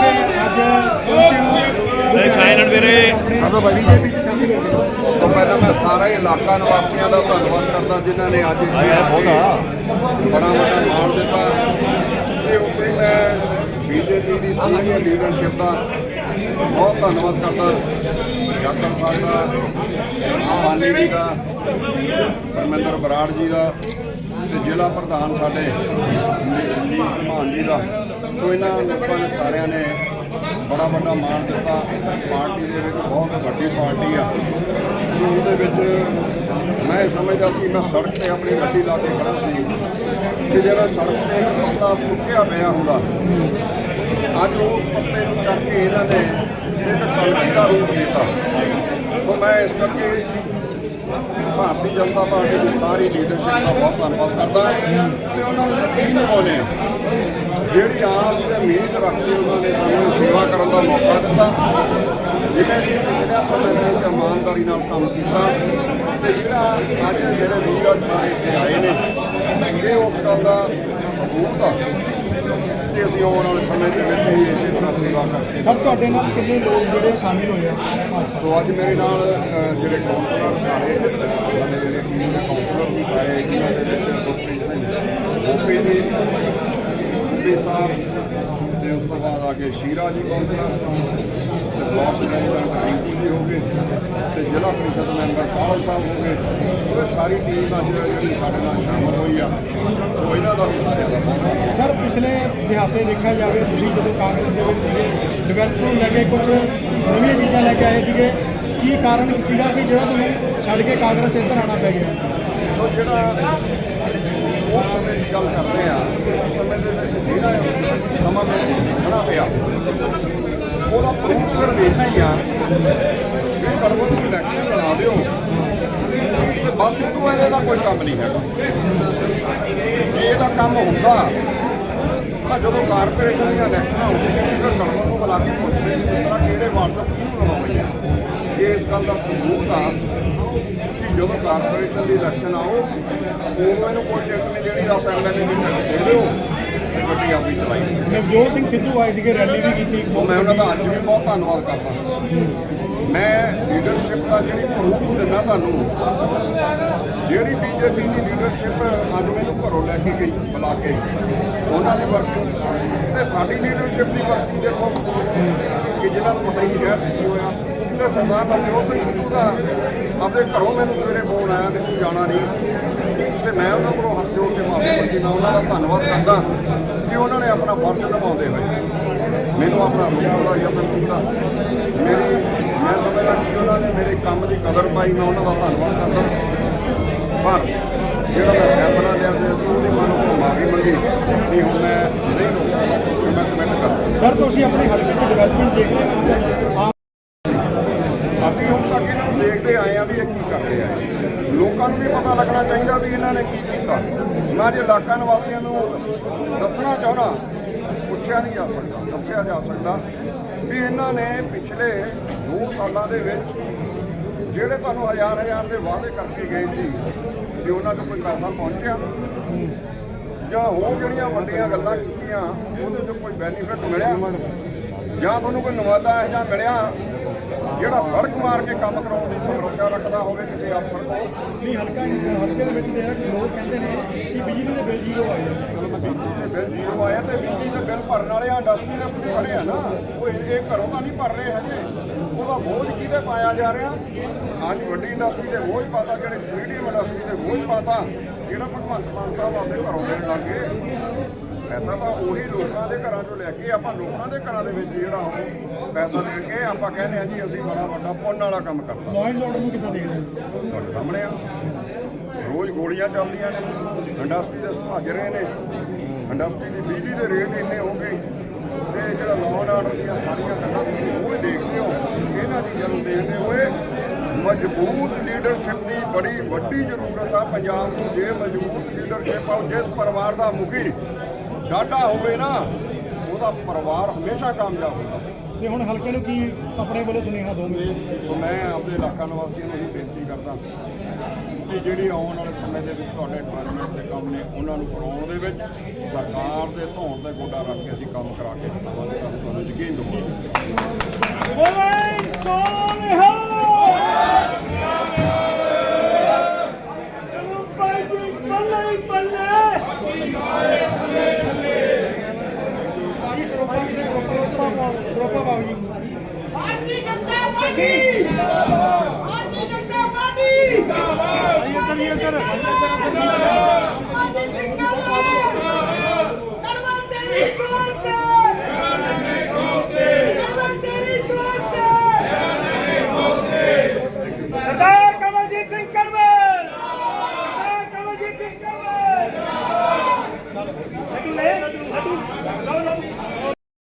ਕਿਉਂਕਿ ਅੱਜ ਸਿੰਘ ਸਾਇਲੈਂਟ ਵੀਰੇ ਬੀਜੇਪੀ ਚ ਸ਼ਾਮਿਲ ਹੋ ਗਏ। ਤੋਂ ਪਹਿਲਾਂ ਮੈਂ ਸਾਰੇ ਇਲਾਕਾ ਨਿਵਾਸੀਆਂ ਦਾ ਧੰਨਵਾਦ ਕਰਦਾ ਜਿਨ੍ਹਾਂ ਨੇ ਅੱਜ ਇੱਥੇ ਆ। ਕੇ ਬੜਾ ਵੱਡਾ ਮਾਣ ਦਿੱਤਾ। ਤੇ ਉੱਤੇ ਮੈਂ ਬੀਜੇਪੀ ਦੀ ਸੀਨੀਅਰ ਲੀਡਰਸ਼ਿਪ ਦਾ ਬਹੁਤ ਧੰਨਵਾਦ ਕਰਦਾ। ਯਾਤਮ ਸਾਹਿਬ ਦਾ ਆਮਾਨੀ ਜੀ ਦਾ ਪਰਮਿੰਦਰ ਬਰਾੜ ਜੀ ਦਾ ਤੇ ਜ਼ਿਲ੍ਹਾ ਪ੍ਰਧਾਨ ਸਾਡੇ ਨੀ ਮਾਨ ਜੀ ਦਾ ਤੋਂ ਇਹਨਾਂ ਲੋਕਾਂ ਨੇ ਸਾਰਿਆਂ ਨੇ ਬੜਾ ਵੱਡਾ ਮਾਣ ਦਿੱਤਾ। ਪਾਰਟੀ ਦੇ ਵਿੱਚ ਬਹੁਤ ਵੱਡੀ ਪਾਰਟੀ ਆ। ਸੋ ਉਹਦੇ ਵਿੱਚ ਮੈਂ ਸਮਝਦਾ ਸੀ, ਮੈਂ ਸੜਕ ਤੇ ਆਪਣੀ ਗੱਡੀ ਲਾ ਕੇ ਖੜਾ ਸੀ ਕਿ ਜਿਹੜਾ ਸੜਕ ਤੇ ਇੱਕ ਪੱਤਾ ਸੁੱਕਿਆ ਪਿਆ ਹੁੰਦਾ, ਅੱਜ ਉਸ ਪੱਤੇ ਨੂੰ ਚੱਕ ਕੇ ਇਹਨਾਂ ਨੇ ਇੱਕ ਕਲਗੀ ਦਾ ਰੂਪ ਦਿੱਤਾ। ਸੋ ਮੈਂ ਇਸ ਕਰਕੇ ਭਾਰਤੀ ਜਨਤਾ ਪਾਰਟੀ ਦੀ ਸਾਰੀ ਲੀਡਰਸ਼ਿਪ ਦਾ ਬਹੁਤ ਧੰਨਵਾਦ ਕਰਦਾ ਤੇ ਉਹਨਾਂ ਨੂੰ ਯਕੀਨ ਦਿਵਾਉਂਦੇ ਆ ਜਿਹੜੀ ਆਸ ਤੇ ਉਮੀਦ ਰੱਖਦੇ ਉਹਨਾਂ ਨੇ ਸਾਨੂੰ ਸੇਵਾ ਕਰਨ ਦਾ ਮੌਕਾ ਦਿੱਤਾ। ਜਿਵੇਂ ਅਸੀਂ ਪਿਛਲੇ ਸਮੇਂ ਦੇ ਇਮਾਨਦਾਰੀ ਨਾਲ ਕੰਮ ਕੀਤਾ ਤੇ ਜਿਹੜਾ ਅੱਜ ਮੇਰੇ ਵੀਰ ਅੱਜ ਸਾਰੇ ਇੱਥੇ ਆਏ ਨੇ, ਇਹ ਉਸ ਗੱਲ ਦਾ ਸਬੂਤ ਆ। ਤੇ ਅਸੀਂ ਆਉਣ ਵਾਲੇ ਸਮੇਂ ਦੇ ਵਿੱਚ ਵੀ ਇਸੇ ਤਰ੍ਹਾਂ ਸੇਵਾ ਕਰਕੇ ਸਰ ਤੁਹਾਡੇ ਨਾਲ ਕਿੰਨੇ ਲੋਕ ਜਿਹੜੇ ਸ਼ਾਮਿਲ ਹੋਏ ਆ? ਸੋ ਅੱਜ ਮੇਰੇ ਨਾਲ ਅ, ਜਿਹੜੇ ਕਾਉਂਸਲਰ ਸਾਰੇ ਸਾਡੇ ਜਿਹੜੇ ਟੀਮ ਦੇ ਕਾਉਂਸਲਰ ਵੀ ਸਾਰੇ ਜਿਨ੍ਹਾਂ ਦੇ ਵਿੱਚ ਗੁਰਪ੍ਰੀਤ ਸਿੰਘ ਗੋਪੀ ਜੀ ਗੋਪੀ ਸਾਹਿਬ ਤੇ ਉਸ ਤੋਂ ਬਾਅਦ ਆ ਕੇ ਸ਼ੀਰਾ ਜੀ ਕਾਉਂਸਲਰ ਤੇ ਬਲਾਕ ਪ੍ਰੈਜ਼ੀਡੈਂਟ ਰਿੰਕੂ ਜੀ ਹੋ ਗਏ ਤੇ ਜ਼ਿਲ੍ਹਾ ਪ੍ਰੀਸ਼ਦ ਮੈਂਬਰ ਕਾਲਜ ਸਾਹਿਬ ਹੋ ਗਏ। ਉਹ ਸਾਰੀ ਟੀਮ ਅੱਜ ਜਿਹੜੀ ਸਾਡੇ ਨਾਲ ਸ਼ਾਮਲ ਹੋਈ ਆ। ਸੋ ਇਹਨਾਂ ਦਾ ਵੀ ਸਾਰਿਆਂ ਦਾ ਬਹੁਤ ਧੰਨਵਾਦ ਸਰ ਪਿਛਲੇ ਦਿਹਾਤੇ ਦੇਖਿਆ ਜਾਵੇ, ਤੁਸੀਂ ਜਦੋਂ ਕਾਂਗਰਸ ਦੇ ਵਿੱਚ ਸੀਗੇ ਡਿਵੈਲਪਮੈਂਟ ਨੂੰ ਲੈ ਕੇ ਕੁਝ ਨਵੀਆਂ ਚੀਜ਼ਾਂ ਲੈ ਕੇ ਆਏ ਸੀਗੇ, ਕੀ ਕਾਰਨ ਸੀਗਾ ਕਿ ਜਿਹੜਾ ਤੁਹਾਨੂੰ ਛੱਡ ਕੇ ਕਾਂਗਰਸ ਇੱਧਰ ਆਉਣਾ ਪੈ ਗਿਆ? ਸੋ ਜਿਹੜਾ ਉਸ ਸਮੇਂ ਦੀ ਗੱਲ ਕਰਦੇ ਆ, ਉਸ ਸਮੇਂ ਦੇ ਵਿੱਚ ਜਿਹੜਾ ਸਮਾਂ ਮੈਨੂੰ ਦੇਖਣਾ ਪਿਆ, ਉਹਦਾ ਪ੍ਰੂਫ ਸਿਰਫ ਇੰਨਾ ਹੀ ਆ ਕਿ ਕਰਵਨ ਨੂੰ ਇਲੈਕਸ਼ਨ ਬਣਾ ਦਿਓ। ਤੇ ਬਸ ਉਹ ਤੋਂ ਇਹਦਾ ਕੋਈ ਕੰਮ ਨਹੀਂ ਹੈਗਾ। ਜੇ ਇਹਦਾ ਕੰਮ ਹੁੰਦਾ ਤਾਂ ਜਦੋਂ ਕਾਰਪੋਰੇਸ਼ਨ ਦੀਆਂ ਇਲੈਕਸ਼ਨਾਂ ਹੁੰਦੀਆਂ ਸੀ ਫਿਰ ਕਰਵਨ ਨੂੰ ਬੁਲਾ ਕੇ ਪੁੱਛਦੇ ਤਰ੍ਹਾਂ ਕਿਹੜੇ ਵਾਰਡ ਤੋਂ ਕਿਹਨੂੰ ਲਵਾਉਣੀ ਆ ਇਸ ਗੱਲ ਦਾ ਸਬੂਤ ਆ ਕਿ ਜਦੋਂ ਕਾਰਪੋਰੇਸ਼ਨ ਦੀ ਇਲੈਕਸ਼ਨ ਆਓ ਉਦੋਂ ਇਹਨੂੰ ਕੋਈ ਟਿਕਟ ਨਹੀਂ ਦੇਣੀ ਦਸ ਐਮਐਲਏ ਦੀ ਟਿਕਟ ਦੇ ਦਿਓ ਤੇ ਗੱਡੀ ਆਪਦੀ ਚਲਾਈ ਨਵਜੋਤ ਸਿੰਘ ਸਿੱਧੂ ਆਏ ਸੀਗੇ ਰੈਲੀ ਵੀ ਕੀਤੀ ਮੈਂ ਉਹਨਾਂ ਦਾ। ਅੱਜ ਵੀ ਬਹੁਤ ਧੰਨਵਾਦ ਕਰਦਾ। ਮੈਂ ਲੀਡਰਸ਼ਿਪ ਦਾ ਜਿਹੜੀ ਪ੍ਰੂਫ ਦਿੰਦਾ ਤੁਹਾਨੂੰ ਜਿਹੜੀ ਬੀਜੇਪੀ ਦੀ ਲੀਡਰਸ਼ਿਪ ਅੱਜ ਮੈਨੂੰ ਘਰੋਂ ਲੈ ਕੇ ਗਈ, ਬੁਲਾ ਕੇ। ਉਹਨਾਂ ਦੀ ਵਰਕਿੰਗ ਤੇ ਸਾਡੀ ਲੀਡਰਸ਼ਿਪ ਦੀ ਵਰਕਿੰਗ ਦੇਖੋ, ਕਿ ਜਿਹਨਾਂ ਨੂੰ ਪਤਾ ਹੀ ਨਹੀਂ ਸ਼ਹਿਰ ਕੀ ਹੋਇਆ। ਤੇ ਸਰਦਾਰ ਨਵਜੋਤ ਸਿੰਘ ਸਿੱਧੂ ਦਾ ਆਪਣੇ ਘਰੋਂ ਮੈਨੂੰ ਸਵੇਰੇ ਫੋਨ ਆਇਆ ਕਿ ਤੂੰ ਜਾਣਾ ਨਹੀਂ। ਤੇ ਮੈਂ ਉਹਨਾਂ ਕੋਲੋਂ ਹੱਥ ਜੋੜ ਕੇ ਮਾਫੀ ਮੰਗੀ, ਮੈਂ ਉਹਨਾਂ ਦਾ ਧੰਨਵਾਦ ਕਰਦਾ ਕਿ ਉਹਨਾਂ ਨੇ ਆਪਣਾ ਫਰਜ਼ ਨਿਭਾਉਂਦੇ ਹੋਏ ਮੈਨੂੰ ਆਪਣਾ ਰੋਣ ਦਾ ਯਤਨ ਕੀਤਾ। ਮੇਰੀ ਮੈਂ ਸਮਝਦਾ ਕਿ ਉਹਨਾਂ ਨੇ ਮੇਰੇ ਕੰਮ ਦੀ ਕਦਰ ਪਾਈ, ਮੈਂ ਉਹਨਾਂ ਦਾ ਧੰਨਵਾਦ ਕਰਦਾ। ਪਰ ਜਿਹੜਾ ਮੈਂ ਫੈਸਲਾ ਲਿਆ ਤੇ ਅਸੀਂ ਉਹਦੀ ਮਨ ਤੋਂ ਮਾਫੀ ਮੰਗੀ। ਕਿ ਹੁਣ ਮੈਂ ਨਹੀਂ ਰੁਕਦਾ ਕਿ ਮੈਂ ਕਮੈਂਟ ਕਰਦਾ ਸਰ ਤੁਸੀਂ ਆਪਣੇ ਹਲਕੇ 'ਚ ਡਿਵੈਲਪਮੈਂਟ ਦੇਖ ਰਹੇ ਹੋ ਇਸ ਟਾਈਮ ਅਸੀਂ ਹੁਣ ਤੱਕ ਇਹਨਾਂ ਨੂੰ ਦੇਖਦੇ ਆਏ ਆ ਵੀ ਇਹ ਕੀ ਕਰਦੇ ਆ। ਲੋਕਾਂ ਨੂੰ ਵੀ ਪਤਾ ਲੱਗਣਾ ਚਾਹੀਦਾ ਵੀ ਇਹਨਾਂ ਨੇ ਕੀ ਕੀਤਾ। ਮੈਂ ਜੇ ਇਲਾਕਾ ਨਿਵਾਸੀਆਂ ਨੂੰ ਦੱਸਣਾ ਚਾਹਣਾ ਪੁੱਛਿਆ ਨਹੀਂ ਜਾ ਸਕਦਾ ਦੱਸਿਆ ਜਾ ਸਕਦਾ ਵੀ ਇਹਨਾਂ ਨੇ ਪਿਛਲੇ 2 ਸਾਲਾਂ ਦੇ ਵਿੱਚ ਜਿਹੜੇ ਤੁਹਾਨੂੰ ਹਜ਼ਾਰ ਹਜ਼ਾਰ ਦੇ ਵਾਅਦੇ ਕਰਕੇ ਗਏ ਸੀ ਕਿ ਉਹਨਾਂ 'ਚ ਕੋਈ ਪੈਸਾ ਪਹੁੰਚਿਆ? ਜਾਂ ਹੋਰ ਜਿਹੜੀਆਂ ਵੱਡੀਆਂ ਗੱਲਾਂ ਕੀਤੀਆਂ, ਉਹਦੇ ਤੋਂ ਕੋਈ ਬੈਨੀਫਿਟ ਮਿਲਿਆ? ਜਾਂ ਤੁਹਾਨੂੰ ਕੋਈ ਨਵਾਦਾ ਇਹ ਜਾਂ ਮਿਲਿਆ? ਜਿਹੜਾ ਫੜਕ ਮਾਰ ਕੇ ਕੰਮ ਕਰਾਉਣ ਦੀ ਸਮਰੱਥਾ ਰੱਖਦਾ ਹੋਵੇ ਅਫਸਰ ਕੋਲ। ਨਹੀਂ ਹਲਕਾ ਹਲਕੇ ਦੇ ਵਿੱਚ ਦੇ ਲੋਕ ਕਹਿੰਦੇ ਨੇ ਕਿ ਬਿਜਲੀ ਦੇ ਬਿੱਲ ਜ਼ੀਰੋ ਆਏ ਬਿਜਲੀ ਦੇ ਬਿੱਲ ਜ਼ੀਰੋ ਆਇਆ ਤੇ ਬਿਜਲੀ ਦੇ ਬਿੱਲ ਭਰਨ ਵਾਲੇ ਆ ਇੰਡਸਟਰੀ ਦੇ ਖੜੇ ਆ ਨਾ। ਉਹ ਇਹ ਘਰੋਂ ਤਾਂ ਨਹੀਂ ਭਰ ਰਹੇ ਹੈਗੇ। ਉਹਦਾ ਬੋਝ ਕਿਹਦੇ ਪਾਇਆ ਜਾ ਰਿਹਾ? ਅੱਜ ਵੱਡੀ ਇੰਡਸਟਰੀ ਦੇ ਬੋਝ ਪਾਤਾ ਜਿਹੜੇ ਮੀਡੀਅਮ ਇੰਡਸਟਰੀ ਦੇ ਬੋਝ ਪਾਤਾ ਜਿਹੜਾ ਭਗਵੰਤ ਮਾਨ ਸਾਹਿਬ ਆਪਦੇ ਘਰੋਂ ਦੇਣ ਲੱਗੇ ਪੈਸਾ ਤਾਂ ਉਹੀ ਲੋਕਾਂ ਦੇ ਘਰਾਂ ਚੋਂ ਲੈ ਕੇ ਆਪਾਂ ਲੋਕਾਂ ਦੇ ਘਰਾਂ ਦੇ ਵਿੱਚ ਜਿਹੜਾ ਉਹ ਪੈਸਾ ਦੇ ਕੇ ਆਪਾਂ ਕਹਿੰਦੇ ਆ ਜੀ ਅਸੀਂ ਬੜਾ ਵੱਡਾ ਪੁੰਨ ਵਾਲਾ ਕੰਮ ਕਰਤਾ। ਲਾਅ ਐਂਡ ਆਰਡਰ ਨੂੰ ਕਿੱਦਾਂ ਦੇਖਦੇ ਹੋ? ਤੁਹਾਡੇ ਸਾਹਮਣੇ ਆ। ਰੋਜ਼ ਗੋਲੀਆਂ ਚੱਲਦੀਆਂ ਨੇ। ਇੰਡਸਟਰੀ ਦੇ ਭੱਜ ਰਹੇ ਨੇ ਇੰਡਸਟਰੀ ਦੀ ਬਿਜਲੀ ਦੇ ਰੇਟ ਇੰਨੇ ਹੋ ਗਏ। ਤੇ ਜਿਹੜਾ ਲਾਅ ਆਰਡਰ ਦੀਆਂ ਸਾਰੀਆਂ ਗੱਲਾਂ ਤੁਸੀਂ ਉਹ ਦੇਖਦੇ ਹੋ ਇਹਨਾਂ ਚੀਜ਼ਾਂ ਨੂੰ ਦੇਖਦੇ ਹੋਏ ਮਜ਼ਬੂਤ ਲੀਡਰਸ਼ਿਪ ਦੀ ਬੜੀ ਵੱਡੀ ਜ਼ਰੂਰਤ ਆ ਪੰਜਾਬ ਨੂੰ। ਜੇ ਮਜ਼ਬੂਤ ਲੀਡਰਸ਼ਿਪ ਆ ਜਿਸ ਪਰਿਵਾਰ ਦਾ ਮੁਖੀ ਡਾਢਾ ਹੋਵੇ ਨਾ ਉਹਦਾ ਪਰਿਵਾਰ ਹਮੇਸ਼ਾ ਕਾਮਯਾਬ ਹੁੰਦਾ। ਤੇ ਹੁਣ ਹਲਕੇ ਨੂੰ ਕੀ ਆਪਣੇ ਵੱਲੋਂ ਸੁਨੇਹਾ ਦੋਗੇ? ਸੋ ਮੈਂ ਆਪਣੇ ਇਲਾਕਾ ਨਿਵਾਸੀਆਂ ਨੂੰ ਇਹ ਬੇਨਤੀ ਕਰਦਾ ਕਿ ਜਿਹੜੀ ਆਉਣ ਵਾਲੇ ਸਮੇਂ ਦੇ ਵਿੱਚ ਤੁਹਾਡੇ ਡਿਪਾਰਟਮੈਂਟ ਦੇ ਕੰਮ ਨੇ ਉਹਨਾਂ ਨੂੰ ਕਰਾਉਣ ਦੇ ਵਿੱਚ ਸਰਕਾਰ ਦੇ ਧੌਣ ਤੇ ਗੋਡਾ ਰੱਖ ਕੇ ਅਸੀਂ ਕੰਮ ਕਰਾ ਕੇ ਦਿਖਾਵਾਂਗੇ ਤਾਂ ਤੁਹਾਨੂੰ ਯਕੀਨ ਸਰੋਪਾ ਬਾਬੂ ਜੀ ਭਾਰਤੀ ਜਨਤਾ ਪਾਰਟੀ ਜਿੰਦਾਬਾਦ ਭਾਰਤੀ ਜਨਤਾ ਪਾਰਟੀ ਜਿੰਦਾਬਾਦ ਇੱਧਰ ਇੱਧਰ ਇੱਧਰ